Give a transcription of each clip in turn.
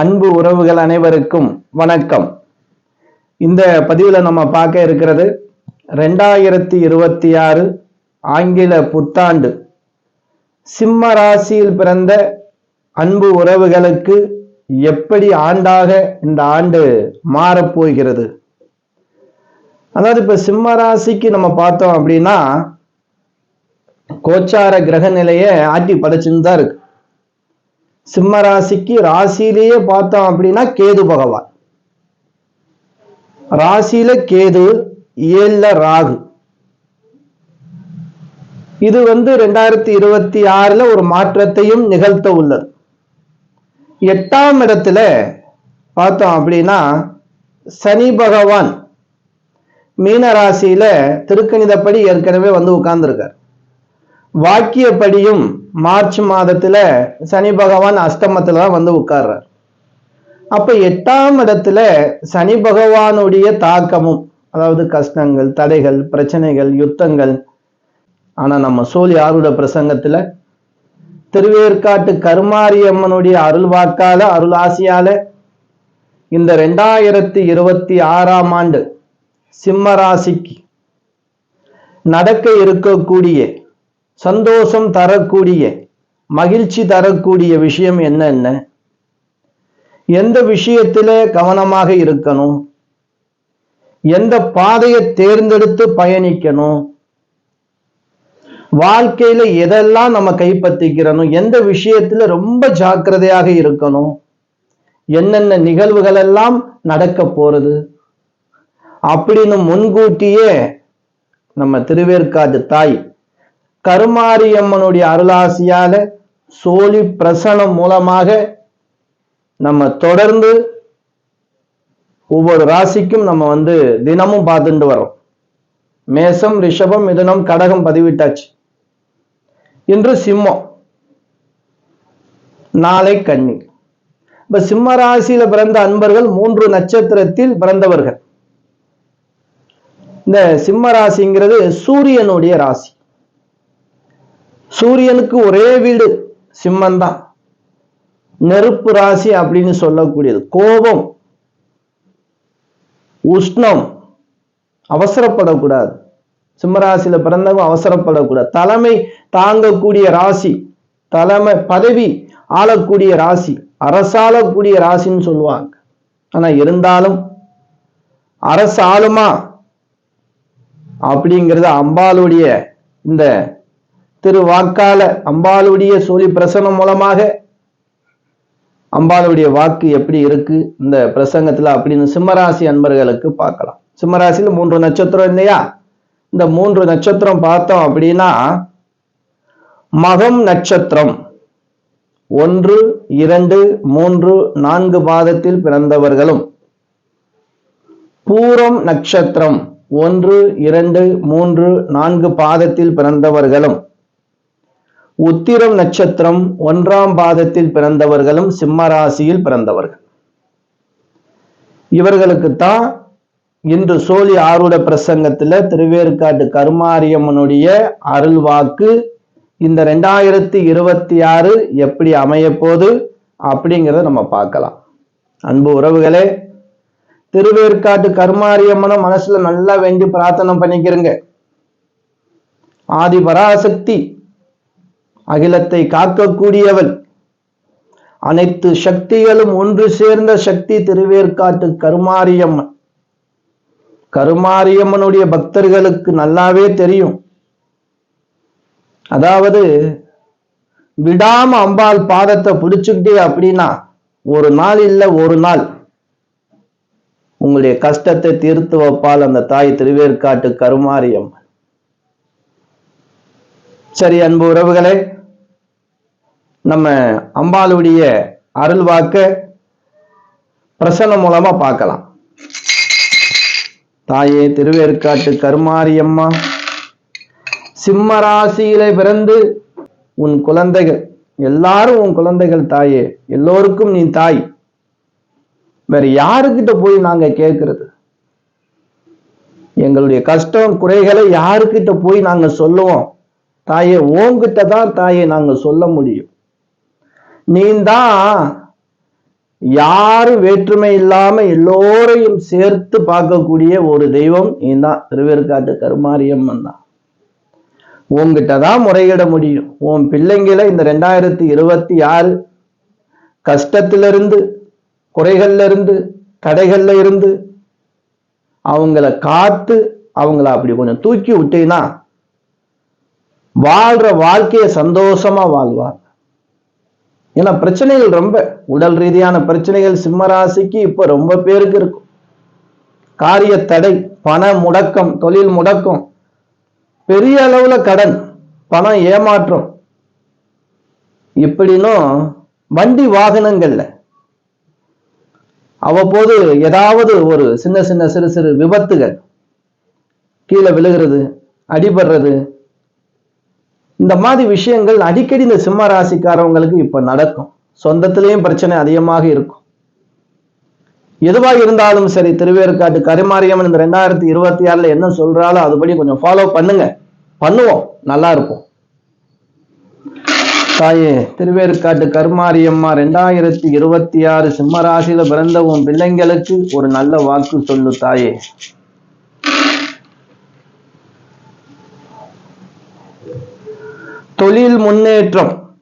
அன்பு உறவுகள் அனைவருக்கும் வணக்கம். இந்த பதிவில் நம்ம பார்க்க இருக்கிறது ரெண்டாயிரத்தி இருபத்தி ஆறு ஆங்கில புத்தாண்டு. சிம்ம ராசியில் பிறந்த அன்பு உறவுகளுக்கு எப்படி ஆண்டாக இந்த ஆண்டு மாறப்போகிறது அதாவது இப்ப சிம்ம ராசிக்கு நம்ம பார்த்தோம் அப்படின்னா கோச்சார கிரக நிலையை ஆட்டி படைச்சுன்னு தான் இருக்கு. சிம்ம ராசிக்கு ராசியிலேயே பார்த்தோம் அப்படின்னா கேது பகவான். ராசியில கேது ஏழுல ராகு. இது வந்து ரெண்டாயிரத்தி இருபத்தி ஆறுல ஒரு மாற்றத்தையும் நிகழ்த்த உள்ளது. எட்டாம் இடத்துல பார்த்தோம் அப்படின்னா சனி பகவான் மீன ராசியில திருக்கணிதப்படி ஏற்கனவே வந்து உட்கார்ந்துருக்கார். வாக்கியப்படியும் மார்ச் மாதத்துல சனி பகவான் அஸ்தமத்துல தான் வந்து உட்கார்றார். அப்ப எட்டாம் இடத்துல சனி பகவானுடைய தாக்கமும் அதாவது கஷ்டங்கள் தடைகள் பிரச்சனைகள் யுத்தங்கள் ஆனா நம்ம சோழி ஆருட பிரசங்கத்துல திருவேற்காட்டு கருமாரியம்மனுடைய அருள் வாக்கால அருள் ஆசியால இந்த ரெண்டாயிரத்தி இருபத்தி ஆறாம் ஆண்டு சிம்ம ராசிக்கு நடக்க இருக்கக்கூடிய சந்தோஷம் தரக்கூடிய மகிழ்ச்சி தரக்கூடிய விஷயம் என்னென்ன எந்த விஷயத்துல கவனமாக இருக்கணும்? எந்த பாதையை தேர்ந்தெடுத்து பயணிக்கணும்? வாழ்க்கையில எதெல்லாம் நம்ம கைப்பற்றிக்கிறணும்? எந்த விஷயத்துல ரொம்ப ஜாக்கிரதையாக இருக்கணும்? என்னென்ன நிகழ்வுகள் எல்லாம் நடக்க போறது? அப்படின்னு முன்கூட்டியே நம்ம திருவேற்காட்டு தாய் கருமாரியம்மனுடைய அருளாசியால சோழி பிரசனம் மூலமாக நம்ம தொடர்ந்து ஒவ்வொரு ராசிக்கும் நம்ம வந்து தினமும் பார்த்துட்டு வரோம். மேசம் ரிஷபம் மிதுனம் கடகம் பதிவிட்டாச்சு. இன்று சிம்மம். நாளை கன்னி. இப்ப சிம்ம ராசியில பிறந்த அன்பர்கள் மூன்று நட்சத்திரத்தில் பிறந்தவர்கள். இந்த சிம்ம ராசிங்கிறது சூரியனுடைய ராசி. சூரியனுக்கு ஒரே வீடு சிம்மந்தான் நெருப்பு ராசி அப்படின்னு சொல்லக்கூடியது. கோபம் உஷ்ணம் அவசரப்படக்கூடாது. சிம்மராசியில பிறந்தவங்க அவசரப்படக்கூடாது. தலைமை தாங்கக்கூடிய ராசி தலைமை பதவி ஆளக்கூடிய ராசி அரசாளக்கூடிய ராசின்னு சொல்லுவாங்க. ஆனா இருந்தாலும் அரசு ஆளுமா அப்படிங்கிறது அம்பாளுடைய இந்த திரு வாக்கால அம்பாளுடைய சோழி பிரசனம் மூலமாக அம்பாளுடைய வாக்கு எப்படி இருக்கு? இந்த பிரசங்கத்துல அப்படின்னு சிம்மராசி அன்பர்களுக்கு பார்க்கலாம். சிம்மராசியில மூன்று நட்சத்திரம் இல்லையா? இந்த மூன்று நட்சத்திரம் பார்த்தோம் அப்படின்னா மகம் நட்சத்திரம். ஒன்று இரண்டு மூன்று நான்கு பாதத்தில் பிறந்தவர்களும். பூரம் நட்சத்திரம். ஒன்று இரண்டு மூன்று நான்கு பாதத்தில் பிறந்தவர்களும். உத்திரம் நட்சத்திரம் ஒன்றாம் பாதத்தில் பிறந்தவர்களும் சிம்ம ராசியில் பிறந்தவர்கள். இவர்களுக்கு தான் இன்று சோழி ஆருட பிரசங்கத்துல திருவேற்காட்டு கருமாரியம்மனுடைய அருள் வாக்கு இந்த ரெண்டாயிரத்தி இருபத்தி ஆறு எப்படி அமைய போகுது அப்படிங்கிறத நம்ம பார்க்கலாம். அன்பு உறவுகளே திருவேற்காட்டு கருமாரியம்மனை மனசுல நல்லா வேண்டி பிரார்த்தனை பண்ணிக்கிறங்க. ஆதி பராசக்தி அகிலத்தை காக்கக்கூடியவள் அனைத்து சக்திகளும் ஒன்று சேர்ந்த சக்தி திருவேற்காட்டு கருமாரியம்மன். கருமாரியம்மனுடைய பக்தர்களுக்கு நல்லாவே தெரியும். அதாவது விடாம அம்பாள் பாதத்தை பிடிச்சுக்கிட்டே அப்படின்னா ஒரு நாள் இல்லை ஒரு நாள். உங்களுடைய கஷ்டத்தை தீர்த்து வைப்பால் அந்த தாய் திருவேற்காட்டு கருமாரியம்மன். சரி அன்பு உறவுகளே நம்ம அம்பாளுடைய அருள் வாக்க பிரசனம் மூலமா பார்க்கலாம். தாயே திருவேற்காட்டு கருமாரியம்மா சிம்ம ராசியில பிறந்து உன் குழந்தைகள் எல்லாரும் உன் குழந்தைகள் தாயே எல்லோருக்கும் நீ தாய். வேற யாருக்கிட்ட போய் நாங்க கேட்கறது எங்களுடைய கஷ்டம் குறைகளை யாருக்கிட்ட போய் நாங்க சொல்லுவோம்? தாயே ஓங்கிட்ட தான் தாயே நாங்க சொல்ல முடியும். நீ தான் யாரும் வேற்றுமை இல்லாம எல்லோரையும் சேர்த்து பார்க்கக்கூடிய ஒரு தெய்வம் நீந்தான் திருவேற்காட்டு கருமாரியம்மன் தான். உங்ககிட்ட தான் முறையிட முடியும். உன் பிள்ளைங்களை இந்த ரெண்டாயிரத்தி இருபத்தி ஆறு கஷ்டத்திலிருந்து குறைகள்ல இருந்து தடைகள்ல இருந்து அவங்கள காத்து அவங்கள அப்படி கொஞ்சம் தூக்கி விட்டீங்கன்னா வாழ்ற வாழ்க்கையை சந்தோஷமா வாழ்வார். ஏன்னா பிரச்சனைகள் ரொம்ப. உடல் ரீதியான பிரச்சனைகள் சிம்மராசிக்கு இப்ப ரொம்ப பேருக்கு இருக்கும். காரிய தடை பண முடக்கம் தொழில் முடக்கம் பெரிய அளவுல கடன் பணம் ஏமாற்றம். இப்படின்னும் வண்டி வாகனங்கள்ல. அவ்வப்போது ஏதாவது ஒரு சின்ன சின்ன சிறு சிறு விபத்துகள். கீழே விழுகிறது அடிபடுறது இந்த மாதிரி விஷயங்கள் அடிக்கடி இந்த சிம்ம ராசிக்காரவங்களுக்கு இப்ப நடக்கும். சொந்தத்திலையும் பிரச்சனை அதிகமாக இருக்கும். எதுவாக இருந்தாலும் சரி திருவேற்காட்டு கரிமாரியம்மன் இந்த ரெண்டாயிரத்தி இருபத்தி ஆறுல என்ன சொல்றாலோ அதுபடி கொஞ்சம் ஃபாலோ பண்ணுங்க. பண்ணுவோம். நல்லா இருக்கும். தாயே திருவேற்காட்டு கருமாரியம்மா ரெண்டாயிரத்தி இருபத்தி ஆறு சிம்ம ராசியில பிறந்த உன் பிள்ளைங்களுக்கு ஒரு நல்ல வாக்கு சொல்லு தாயே. தொழில் முன்னேற்றம்.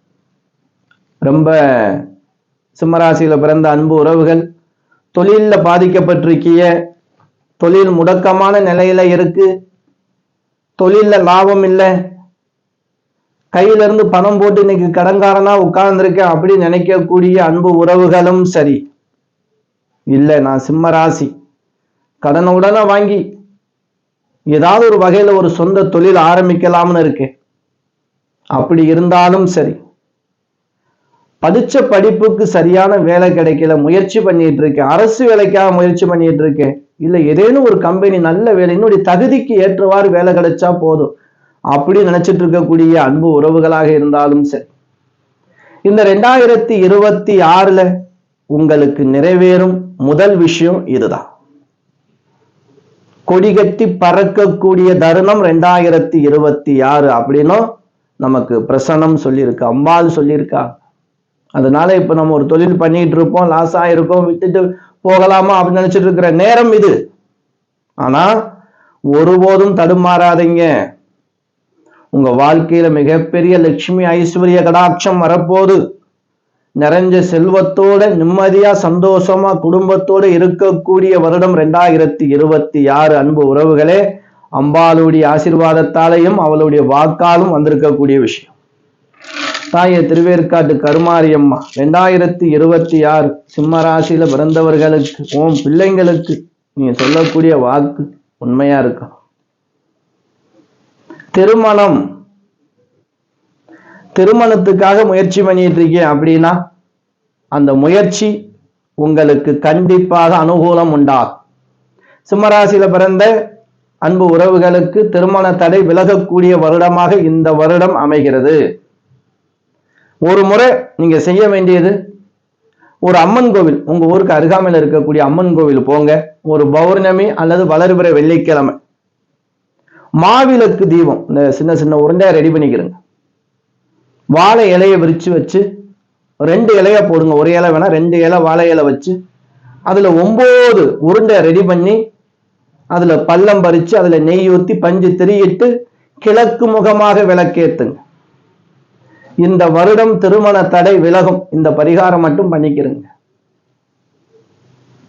ரொம்ப சிம்மராசியில பிறந்த அன்பு உறவுகள் தொழில்ல பாதிக்கப்பட்டிருக்கிய தொழில் முடக்கமான நிலையில இருக்கு. தொழில லாபம் இல்லை. கையில இருந்து பணம் போட்டு இன்னைக்கு கடன்காரனா உட்கார்ந்துருக்கேன் அப்படி நினைக்கக்கூடிய அன்பு உறவுகளும் சரி. இல்லை நான் சிம்ம ராசி கடனை உடனே வாங்கி ஏதாவது ஒரு வகையில ஒரு சொந்த தொழில் ஆரம்பிக்கலாம்னு இருக்கேன். அப்படி இருந்தாலும் சரி. படிச்ச படிப்புக்கு சரியான வேலை கிடைக்கல முயற்சி பண்ணிட்டு இருக்கேன் அரசு வேலைக்காக முயற்சி பண்ணிட்டு இருக்கேன் இல்லை ஏதேனும் ஒரு கம்பெனி நல்ல வேலை என்னுடைய தகுதிக்கு ஏற்றவாறு வேலை கிடைச்சா போதும். அப்படி நினைச்சிட்டு இருக்கக்கூடிய அன்பு உறவுகளாக இருந்தாலும் சரி. இந்த ரெண்டாயிரத்தி இருபத்தி ஆறுல உங்களுக்கு நிறைவேறும் முதல் விஷயம் இதுதான். கொடிகட்டி பறக்கக்கூடிய தருணம் ரெண்டாயிரத்தி இருபத்தி ஆறு அப்படின்னும் நமக்கு பிரசனம் சொல்லியிருக்கு அம்பாள் சொல்லியிருக்கா. அதனால இப்போ நம்ம ஒரு தொழில் பண்ணிட்டு இருப்போம் லாஸ் ஆகிருக்கோம் விட்டுட்டு போகலாமா அப்படின்னு நினச்சிட்டு இருக்கிற நேரம் இது. ஆனால் ஒருபோதும் தடுமாறாதீங்க. உங்க வாழ்க்கையில மிகப்பெரிய லட்சுமி ஐஸ்வர்ய கடாட்சம் வரப்போது நிறைஞ்ச செல்வத்தோட நிம்மதியா சந்தோஷமா குடும்பத்தோட இருக்கக்கூடிய வருடம் ரெண்டாயிரத்தி இருபத்தி ஆறு அன்பு உறவுகளே. அம்பாளுடைய ஆசிர்வாதத்தாலையும் அவளுடைய வாக்காலும் வந்திருக்கக்கூடிய விஷயம். தாய திருவேற்காட்டு கருமாரியம்மா ரெண்டாயிரத்தி இருபத்தி ஆறு சிம்ம ராசியில பிறந்தவர்களுக்கு ஓம் பிள்ளைங்களுக்கு நீங்க சொல்லக்கூடிய வாக்கு உண்மையா இருக்கும் திருமணம். திருமணத்துக்காக முயற்சி பண்ணிட்டு இருக்கேன் அப்படின்னா அந்த முயற்சி உங்களுக்கு கண்டிப்பாக அனுகூலம் உண்டாகும். சிம்மராசியில பிறந்த அன்பு உறவுகளுக்கு திருமண தடை விலகக்கூடிய வருடமாக இந்த வருடம் அமைகிறது. ஒரு முறை நீங்க செய்ய வேண்டியது ஒரு அம்மன் கோவில் உங்க ஊருக்கு அருகாமையில் இருக்கக்கூடிய அம்மன் கோவில் போங்க. ஒரு பௌர்ணமி அல்லது வளர்பிற வெள்ளிக்கிழமை. மாவிளக்கு தீபம் இந்த சின்ன சின்ன உருண்டையா ரெடி பண்ணிக்கிறேங்க. வாழை இலையை விரிச்சு வச்சு ரெண்டு இலையை போடுங்க. ஒரு இலை வேணா ரெண்டு இலை வாழை இலை வச்சு அதுல ஒன்பது உருண்டை ரெடி பண்ணி அதுல பள்ளம் பறிச்சு அதுல நெய் ஊத்தி பஞ்சு திரியிட்டு கிழக்கு முகமாக விளக்கேத்துங்க. இந்த வருடம் திருமண தடை விலகும். இந்த பரிகாரம் மட்டும் பண்ணிக்கிறங்க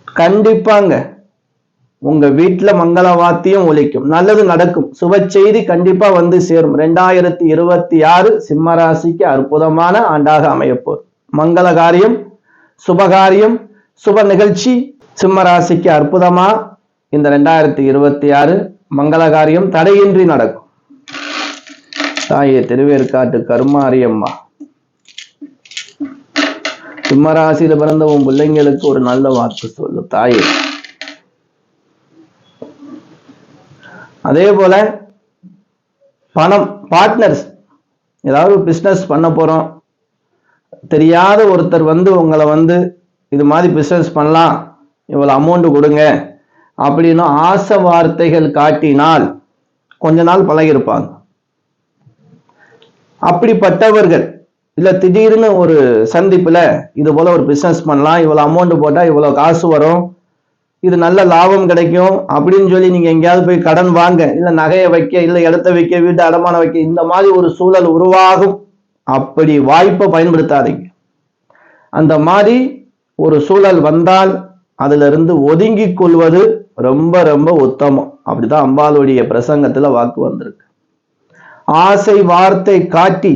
கண்டிப்பாங்க உங்க வீட்டுல மங்கள வாத்தியம் ஒழிக்கும் நல்லது நடக்கும். சுப செய்தி கண்டிப்பா வந்து சேரும். ரெண்டாயிரத்தி இருபத்தி ஆறு சிம்மராசிக்கு அற்புதமான ஆண்டாக அமையப்போகுது மங்கள காரியம் சுபகாரியம் சுப நிகழ்ச்சி சிம்மராசிக்கு அற்புதமா இந்த ரெண்டாயிரத்தி இருபத்தி ஆறு மங்கள காரியம் தடையின்றி நடக்கும். தாயே திருவேற்காட்டு கருமாரியம்மா. சிம்மராசியில பிறந்த உன் பிள்ளைங்களுக்கு ஒரு நல்ல வாக்கு சொல்லு தாயே. அதே போல பணம் பார்ட்னர்ஸ் ஏதாவது பிஸ்னஸ் பண்ண போறோம். தெரியாத ஒருத்தர் வந்து உங்களை வந்து இது மாதிரி பிஸ்னஸ் பண்ணலாம். இவ்வளவு அமௌண்ட் கொடுங்க. அப்படின்னு ஆசை வார்த்தைகள் காட்டினால் கொஞ்ச நாள் பழகிருப்பாங்க அப்படிப்பட்டவர்கள் இல்ல திடீர்னு ஒரு சந்திப்புல இது போல ஒரு பிசினஸ் பண்ணலாம் இவ்வளவு அமௌண்ட் போட்டா இவ்வளவு காசு வரும் இது நல்ல லாபம் கிடைக்கும் அப்படின்னு சொல்லி நீங்க எங்கேயாவது போய் கடன் வாங்க இல்ல நகையை வைக்க இல்ல இடத்த வைக்க வீட்டு அடமானம் வைக்க இந்த மாதிரி ஒரு சூழல் உருவாகும். அப்படி வாய்ப்பை பயன்படுத்தாதீங்க. அந்த மாதிரி ஒரு சூழல் வந்தால் அதிலிருந்து ஒதுங்கி கொள்வது ரொம்ப ரொம்ப உத்தமம். அப்படிதான் அம்பாளுடைய பிரசங்கத்துல வாக்கு வந்திருக்கு. ஆசை வார்த்தை காட்டி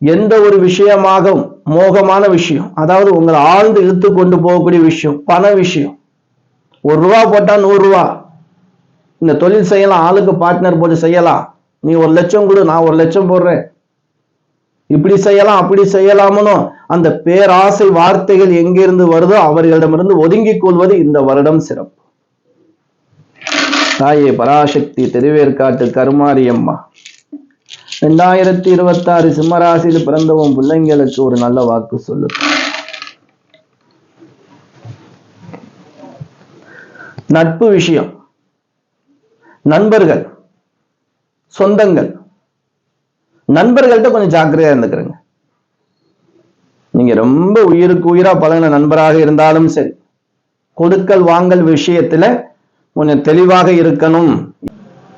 எந்த ஒரு விஷயமாக மோகமான விஷயம். அதாவது உங்களை ஆழ்ந்து இழுத்து கொண்டு போகக்கூடிய விஷயம் பண விஷயம். ஒரு ரூபா போட்டா நூறு ரூபா. இந்த தொழில் செய்யலாம் ஆளுக்கு பார்ட்னர் போட்டு செய்யலாம். நீ ஒரு லட்சம் கொடு நான் ஒரு லட்சம் போடுறேன். இப்படி செய்யலாம் அப்படி செய்யலாம்னு அந்த பேராசை வார்த்தைகள் எங்கிருந்து வருதோ அவர்களிடமிருந்து ஒதுங்கிக் கொள்வது இந்த வருடம் சிறப்பு. தாயே பராசக்தி திருவேற்காட்டு கருமாரியம்மா ரெண்டாயிரத்தி இருபத்தி ஆறு சிம்மராசியில் பிறந்தவன் பிள்ளைங்களுக்கு ஒரு நல்ல வாக்கு சொல்லு. நட்பு விஷயம். நண்பர்கள் சொந்தங்கள் நண்பர்கள்ட்ட கொஞ்சம் ஜாக்கிரதையா இருந்துக்கிறேங்க. நீங்க ரொம்ப உயிருக்கு உயிரா பழகின நண்பராக இருந்தாலும் சரி கொடுக்கல் வாங்கல் விஷயத்துல கொஞ்சம் தெளிவாக இருக்கணும்.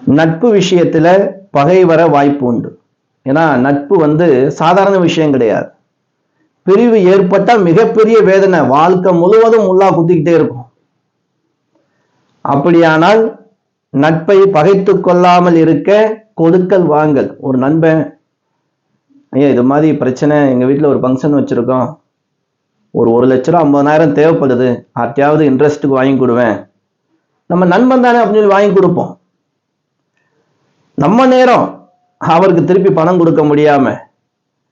நட்பு விஷயத்துல பகை வர வாய்ப்பு உண்டு. ஏன்னா நட்பு வந்து சாதாரண விஷயம் கிடையாது. பிரிவு ஏற்பட்டா மிகப்பெரிய வேதனை. வாழ்க்கை முழுவதும் உள்ளா குத்திக்கிட்டே இருக்கும். அப்படியானால் நட்பை பகைத்து கொள்ளாமல் இருக்க கொடுக்கல் வாங்கல். ஒரு நண்பன் ஐயா இது மாதிரி பிரச்சனை எங்கள் வீட்டில் ஒரு ஃபங்க்ஷன் வச்சிருக்கோம். ஒரு ஒரு லட்ச ரூபா ஐம்பதாயிரம் தேவைப்படுது. யார்ட்டையாவது இன்ட்ரெஸ்ட்டுக்கு வாங்கி கொடுவேன். நம்ம நண்பன் தானே அப்படின்னு சொல்லி வாங்கி கொடுப்போம். நம்ம நேரம் அவருக்கு திருப்பி பணம் கொடுக்க முடியாம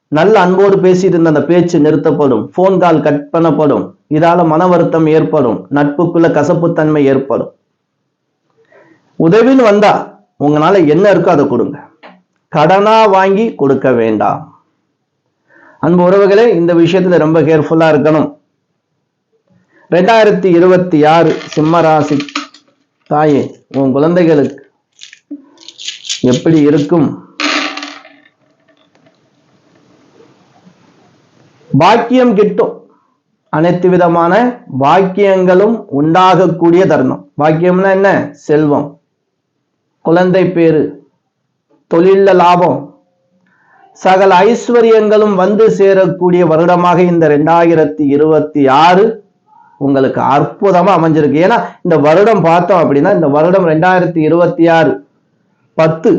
நல்ல அன்போடு பேசிட்டு இருந்த அந்த பேச்சு நிறுத்தப்படும். ஃபோன் கால் கட் பண்ணப்படும். இதால மன வருத்தம் ஏற்படும். நட்புக்குள்ள கசப்புத்தன்மை ஏற்படும். உதவின்னு வந்தா உங்களால என்ன இருக்கோ அதை கொடுங்க. கடனா வாங்கி கொடுக்க வேண்டாம். அன்பு உறவுகளே இந்த விஷயத்துல ரொம்ப கேர்ஃபுல்லா இருக்கணும். ரெண்டாயிரத்தி இருபத்தி ஆறு சிம்மராசி தாயே உன் குழந்தைகளுக்கு எப்படி இருக்கும்? பாக்கியம் கிட்டும். அனைத்து விதமான பாக்கியங்களும் உண்டாகக்கூடிய தருணம். பாக்கியம்னா என்ன? செல்வம். குழந்தை பேரு தொழில லாபம். சகல ஐஸ்வர்யங்களும் வந்து சேரக்கூடிய வருடமாக இந்த ரெண்டாயிரத்தி இருபத்தி ஆறு உங்களுக்கு அற்புதமா அமைஞ்சிருக்கு. ஏன்னா இந்த வருடம் பார்த்தோம் அப்படின்னா இந்த வருடம் ரெண்டாயிரத்தி இருபத்தி ஆறு பத்து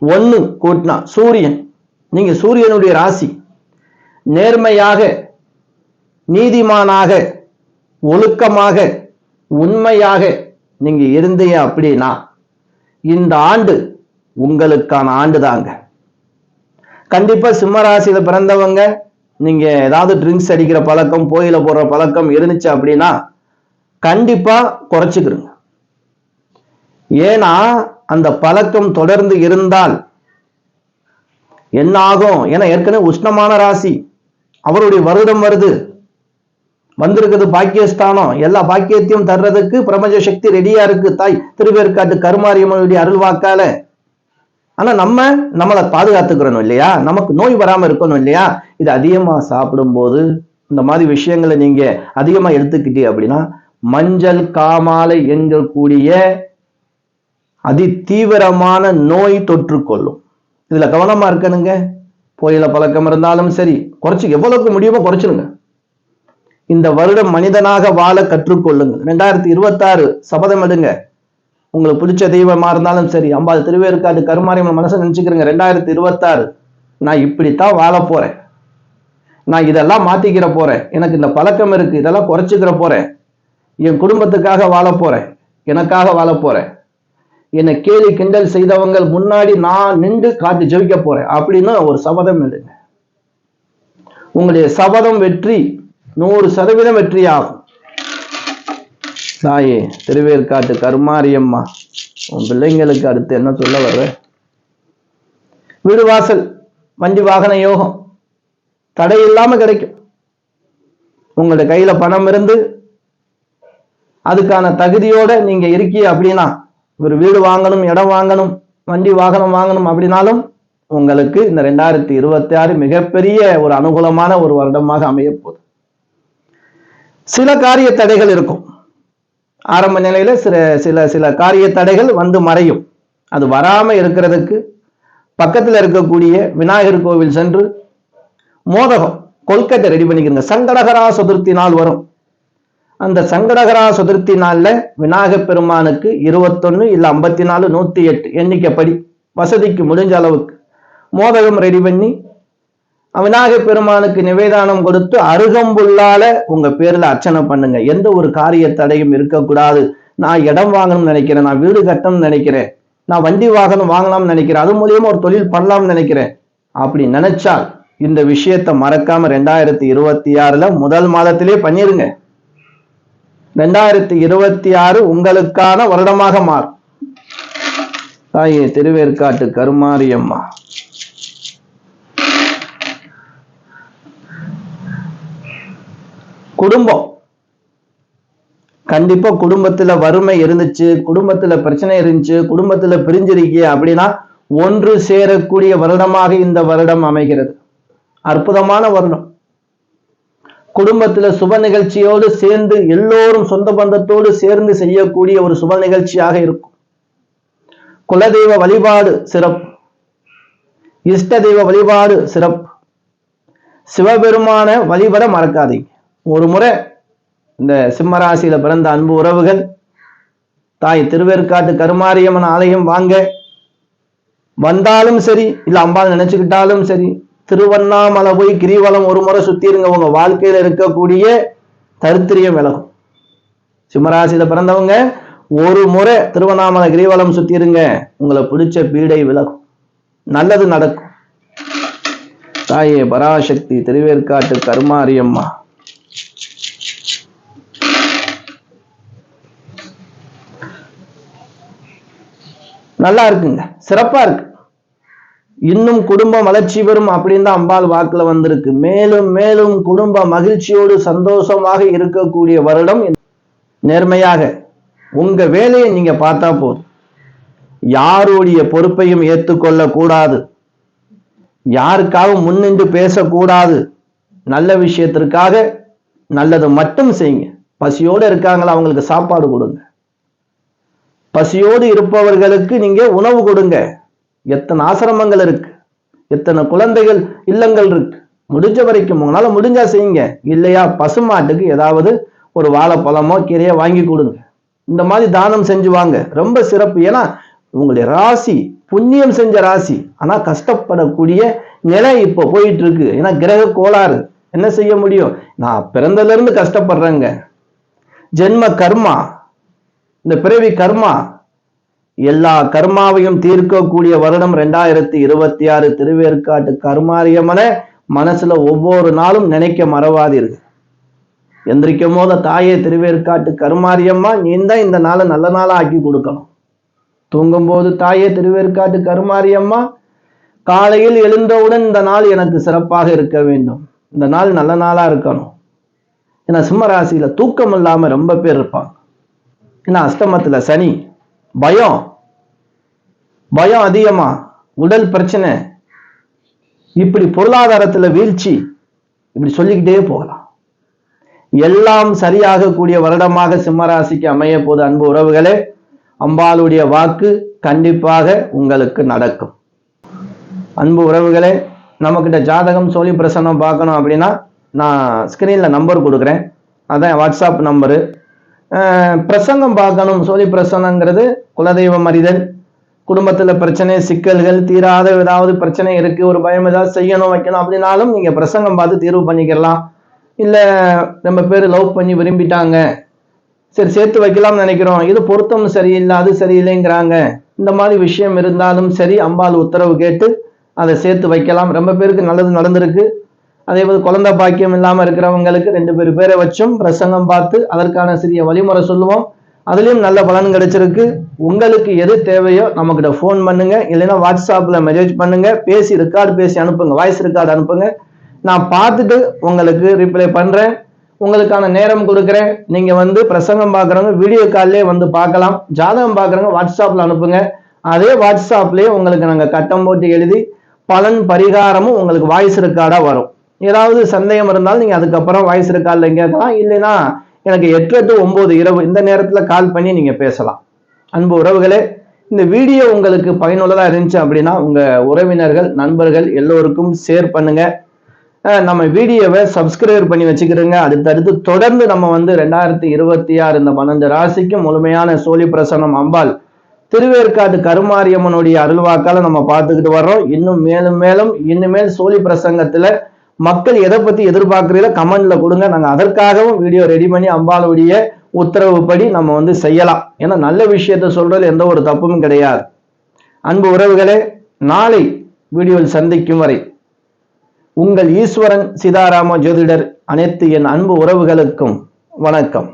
ஒன்னு கூட்டினா சூரியன். நீங்க சூரியனுடைய ராசி. நேர்மையாக நீதிமானாக ஒழுக்கமாக உண்மையாக நீங்க இருந்தீங்க அப்படின்னா இந்த ஆண்டு உங்களுக்கான ஆண்டு தாங்க கண்டிப்பா சிம்மராசியில பிறந்தவங்க நீங்க ஏதாவது ட்ரிங்க்ஸ் அடிக்கிற பழக்கம் போயில போடுற பழக்கம் இருந்துச்சு அப்படின்னா கண்டிப்பா குறைச்சிக்கிருங்க. ஏன்னா அந்த பழக்கம் தொடர்ந்து இருந்தால் என்ன ஆகும் ஏன்னா ஏற்கனவே உஷ்ணமான ராசி. அவருடைய வருடம் வருது. வந்திருக்குது பாக்கியஸ்தானம். எல்லா பாக்கியத்தையும் தர்றதுக்கு பிரபஞ்ச சக்தி ரெடியா இருக்கு. தாய் திருவேற்காட்டு கருமாரியம்மனுடைய அருள்வாக்கால ஆனா நம்ம நம்மளை பாதுகாத்துக்கிறணும் இல்லையா? நமக்கு நோய் வராம இருக்கணும் இல்லையா? இது அதிகமா சாப்பிடும்போது இந்த மாதிரி விஷயங்களை நீங்க அதிகமா எடுத்துக்கிட்டீங்க அப்படின்னா மஞ்சள் காமாலை என்கக்கூடிய அதி தீவிரமான நோய் தொற்று கொள்ளும். இதுல கவனமா இருக்கணுங்க. புயல பழக்கம் இருந்தாலும் சரி குறைச்சி எவ்வளவுக்கு முடியுமோ குறைச்சிருங்க. இந்த வருடம் மனிதனாக வாழ கற்றுக்கொள்ளுங்க ரெண்டாயிரத்தி இருபத்தாறு சபதம் எடுங்க. உங்களுக்கு பிடிச்ச தெய்வமா இருந்தாலும் சரி அம்பாள் திருவேற்காடு கருமாரியம்மன் மனசை நினைச்சுக்கிறேங்க ரெண்டாயிரத்தி இருபத்தாறு. நான் இப்படித்தான் வாழ போறேன். நான் இதெல்லாம் மாத்திக்கிற போறேன். எனக்கு இந்த பழக்கம் இருக்கு இதெல்லாம் குறைச்சிக்கிற போறேன். என் குடும்பத்துக்காக வாழ போறேன். எனக்காக வாழ போறேன். என்னை கேலி கிண்டல் செய்தவங்க முன்னாடி நான் நின்று காட்டு ஜெயிக்க போறேன். அப்படின்னு ஒரு சபதம் எடுங்க உங்களுடைய சபதம் வெற்றி நூறு சதவீதம் வெற்றி ஆகும் தாயே திருவேற்காட்டு கருமாரியம்மா. உன் பிள்ளைங்களுக்கு அடுத்து என்ன சொல்ல வர்ற? வீடு வாசல் வண்டி வாகன யோகம் தடை இல்லாம கிடைக்கும். உங்களோட கையில பணம் இருந்து அதுக்கான தகுதியோட நீங்க இருக்கீங்க அப்படின்னா ஒரு வீடு வாங்கணும் இடம் வாங்கணும் வண்டி வாகனம் வாங்கணும் அப்படின்னாலும் உங்களுக்கு இந்த ரெண்டாயிரத்தி இருபத்தி ஆறு மிகப்பெரிய ஒரு அனுகூலமான ஒரு வருடமாக அமைய போகுது. சில காரிய தடைகள் இருக்கும். ஆரம்ப நிலையில சில சில சில காரிய தடைகள் வந்து மறையும். அது வராம இருக்கிறதுக்கு பக்கத்துல இருக்கக்கூடிய விநாயகர் கோவில் சென்று மோதகம் கொல்கட்டை ரெடி பண்ணிக்கிறங்க. சங்கடகரா சதுர்த்தி நாள் வரும். அந்த சங்கடகரா சதுர்த்தி நாள்ல விநாயகப் பெருமானுக்கு இருபத்தொன்னு இல்ல ஐம்பத்தி நாலு நூத்தி எட்டு எண்ணிக்கைப்படி வசதிக்கு முடிஞ்ச அளவுக்கு மோதகம் ரெடி பண்ணி விநாயக பெருமானுக்கு நிவேதானம் கொடுத்து அருகம்புல்லால உங்க பேர்ல அர்ச்சனை பண்ணுங்க. எந்த ஒரு காரிய தடையும் இருக்கக்கூடாது. நான் இடம் வாங்கணும்னு நினைக்கிறேன். நான் வீடு கட்டணும்னு நினைக்கிறேன். நான் வண்டி வாகனம் வாங்கலாம்னு நினைக்கிறேன். அது மூலியமா ஒரு தொழில் பண்ணலாம்னு நினைக்கிறேன். அப்படி நினைச்சால் இந்த விஷயத்த மறக்காம ரெண்டாயிரத்தி இருபத்தி ஆறுல முதல் மாதத்திலே பண்ணிருங்க. ரெண்டாயிரத்தி இருபத்தி ஆறு உங்களுக்கான வருடமாக மாறும். தாயே திருவேற்காட்டு கருமாரியம்மா. குடும்பம். கண்டிப்பா குடும்பத்துல வறுமை இருந்துச்சு குடும்பத்துல பிரச்சனை இருந்துச்சு குடும்பத்துல பிரிஞ்சிருக்கீங்க அப்படின்னா ஒன்று சேரக்கூடிய வருடமாக இந்த வருடம் அமைகிறது. அற்புதமான வருடம். குடும்பத்துல சுப நிகழ்ச்சியோடு சேர்ந்து எல்லோரும் சொந்த பந்தத்தோடு சேர்ந்து செய்யக்கூடிய ஒரு சுப நிகழ்ச்சியாக இருக்கும். குலதெய்வ வழிபாடு சிறப்பு. இஷ்ட தெய்வ வழிபாடு சிறப்பு. சிவபெருமான வழிபட மறக்காதீங்க. ஒரு முறை இந்த சிம்மராசியில பிறந்த அன்பு உறவுகள் தாய் திருவேற்காட்டு கருமாரியம்மன் ஆலயம் வாங்க. வந்தாலும் சரி இல்ல அம்பாள் நினைச்சுக்கிட்டாலும் சரி திருவண்ணாமலை போய் கிரிவலம் ஒரு முறை சுத்திருங்க உங்க வாழ்க்கையில இருக்கக்கூடிய தருத்திரியம் விலகும். சிம்மராசியில பிறந்தவங்க ஒரு முறை திருவண்ணாமலை கிரிவலம் சுத்திருங்க உங்களை பிடிச்ச பீடை விலகும். நல்லது நடக்கும். தாயே பராசக்தி திருவேற்காட்டு கருமாரியம்மா. நல்லா இருக்குங்க. சிறப்பா இருக்கு. இன்னும் குடும்பம் வளர்ச்சி பெறும் அப்படின்னு தான் அம்பாள் வாக்குல வந்திருக்கு. மேலும் மேலும் குடும்ப மகிழ்ச்சியோடு சந்தோஷமாக இருக்கக்கூடிய வருடம் நேர்மையாக. உங்க வேலையை நீங்க பார்த்தா போதும். யாருடைய பொறுப்பையும் ஏற்றுக்கொள்ள கூடாது யாருக்காகவும் முன்னின்று பேசக்கூடாது. நல்ல விஷயத்திற்காக நல்லது மட்டும் செய்யுங்க. பசியோடு இருக்காங்களா அவங்களுக்கு சாப்பாடு கொடுங்க. பசியோடு இருப்பவர்களுக்கு நீங்க உணவு கொடுங்க. எத்தனை ஆசிரமங்கள் இருக்கு? எத்தனை குழந்தைகள் இல்லங்கள் இருக்கு? முடிஞ்ச வரைக்கும் உங்களால முடிஞ்சா செய்யுங்க. இல்லையா பசுமாட்டுக்கு ஏதாவது ஒரு வாழைப்பழமோ கீரையோ வாங்கி கொடுங்க. இந்த மாதிரி தானம் செஞ்சு வாங்க. ரொம்ப சிறப்பு. ஏன்னா உங்களுடைய ராசி புண்ணியம் செஞ்ச ராசி. ஆனா கஷ்டப்படக்கூடிய நிலை இப்போ போயிட்டு இருக்கு ஏன்னா கிரக கோளாறு. என்ன செய்ய முடியும்? நான் பிறந்ததுலேருந்து கஷ்டப்படுறேங்க. ஜென்ம கர்மா. இந்த பிறவி கர்மா எல்லா கர்மாவையும் தீர்க்கக்கூடிய வருடம் ரெண்டாயிரத்தி இருபத்தி ஆறு திருவேற்காட்டு கர்மாரியம்மன மனசுல ஒவ்வொரு நாளும் நினைக்க மறவாதீர்கள். எந்திரிக்கும் போது தாயே திருவேற்காட்டு கருமாரியம்மா நீ தான் இந்த நாளை நல்ல நாளா ஆக்கி கொடுக்கணும். தூங்கும் போது தாயே திருவேற்காட்டு கருமாரியம்மா காலையில் எழுந்தவுடன் இந்த நாள் எனக்கு சிறப்பாக இருக்க வேண்டும். இந்த நாள் நல்ல நாளா இருக்கணும். ஏன்னா சிம்மராசியில தூக்கம் இல்லாம ரொம்ப பேர் இருப்பாங்க. ஏன்னா அஸ்தமத்தில் சனி பயம். பயம் அதிகமா உடல் பிரச்சனை. இப்படி பொருளாதாரத்துல வீழ்ச்சி இப்படி சொல்லிக்கிட்டே போகலாம். எல்லாம் சரியாகக்கூடிய வருடமாக சிம்மராசிக்கு அமைய போது அன்பு உறவுகளே அம்பாளுடைய வாக்கு கண்டிப்பாக உங்களுக்கு நடக்கும். அன்பு உறவுகளே நம்மக்கிட்ட ஜாதகம் சோழி பிரசன்னம் பார்க்கணும் அப்படின்னா நான் ஸ்க்ரீனில் நம்பர் கொடுக்குறேன். அதான் வாட்ஸ்அப் நம்பரு பிரசங்கம் பார்க்கணும். சோழி பிரசன்னங்கிறது குலதெய்வம் அறிதல் குடும்பத்தில் பிரச்சனை சிக்கல்கள் தீராத ஏதாவது பிரச்சனை இருக்கு ஒரு பயம் ஏதாவது செய்யணும் வைக்கணும் அப்படின்னாலும் நீங்க பிரசங்கம் பார்த்து தீர்வு பண்ணிக்கலாம். இல்லை நம்ம பேர் லவ் பண்ணி விரும்பிட்டாங்க. சரி சேர்த்து வைக்கலாம்னு நினைக்கிறோம். இது பொருத்தம் சரியில்லை அது சரியில்லைங்கிறாங்க. இந்த மாதிரி விஷயம் இருந்தாலும் சரி அம்பாள் உத்தரவு கேட்டு அதை சேர்த்து வைக்கலாம். ரொம்ப பேருக்கு நல்லது நடந்திருக்கு. அதே போல் குழந்தை பாக்கியம் இல்லாமல் இருக்கிறவங்களுக்கு ரெண்டு பேர் பேரை வச்சும் பிரசங்கம் பார்த்து அதற்கான சிறிய வழிமுறை சொல்லுவோம். அதுலேயும் நல்ல பலன் கிடைச்சிருக்கு. உங்களுக்கு எது தேவையோ நம்மக்கிட்ட ஃபோன் பண்ணுங்க. இல்லைன்னா வாட்ஸ்அப்பில் மெசேஜ் பண்ணுங்க. பேசி ரெக்கார்டு பேசி அனுப்புங்க. வாய்ஸ் ரெக்கார்டு அனுப்புங்க. நான் பார்த்துட்டு உங்களுக்கு ரிப்ளை பண்ணுறேன் உங்களுக்கான நேரம் கொடுக்குறேன். நீங்கள் வந்து பிரசங்கம் பார்க்குறவங்க வீடியோ கால்லே வந்து பார்க்கலாம். ஜாதகம் பார்க்குறவங்க வாட்ஸ்அப்பில் அனுப்புங்க. அதே வாட்ஸ்அப்லேயே உங்களுக்கு நாங்கள் கட்டம் போட்டு எழுதி பலன் பரிகாரமும் உங்களுக்கு வாய்ஸ் ரெக்கார்டாக வரும். ஏதாவது சந்தேகம் இருந்தாலும் நீங்கள் அதுக்கப்புறம் வாய்ஸ் ரெக்கார்ட்ல கேட்கலாம். இல்லைன்னா எனக்கு எட்டு டு ஒம்பது இரவு இந்த நேரத்தில் கால் பண்ணி நீங்கள் பேசலாம். அன்பு உறவுகளே இந்த வீடியோ உங்களுக்கு பயனுள்ளதாக இருந்துச்சு அப்படின்னா உங்கள் உறவினர்கள் நண்பர்கள் எல்லோருக்கும் ஷேர் பண்ணுங்கள் நம்ம வீடியோவை சப்ஸ்கிரைப் பண்ணி வச்சுக்கிறோங்க அடுத்தடுத்து தொடர்ந்து நம்ம வந்து ரெண்டாயிரத்தி இருபத்தி ஆறு இந்த பன்னெண்டு ராசிக்கும் முழுமையான சோழி பிரசனம் அம்பாள் திருவேற்காடு கருமாரியம்மனுடைய அருள்வாக்கால நம்ம பார்த்துக்கிட்டு வர்றோம். இன்னும் மேலும் மேலும் இன்னுமேல் சோழி பிரசங்கத்தில் மக்கள் எதை பத்தி எதிர்பார்க்கிறீங்களோ கமெண்ட்ல கொடுங்க. நாங்க அதற்காகவும் வீடியோ ரெடி பண்ணி அம்பாளுடைய உத்தரவுப்படி நம்ம வந்து செய்யலாம். ஏன்னா நல்ல விஷயத்த சொல்றதுல எந்த ஒரு தப்பும் கிடையாது. அன்பு உறவுகளே நாளை வீடியோவில் சந்திக்கும் வரை உங்கள் ஈஸ்வரன் சீதாராம ஜோதிடர் அனைத்து என் அன்பு உறவுகளுக்கும் வணக்கம்.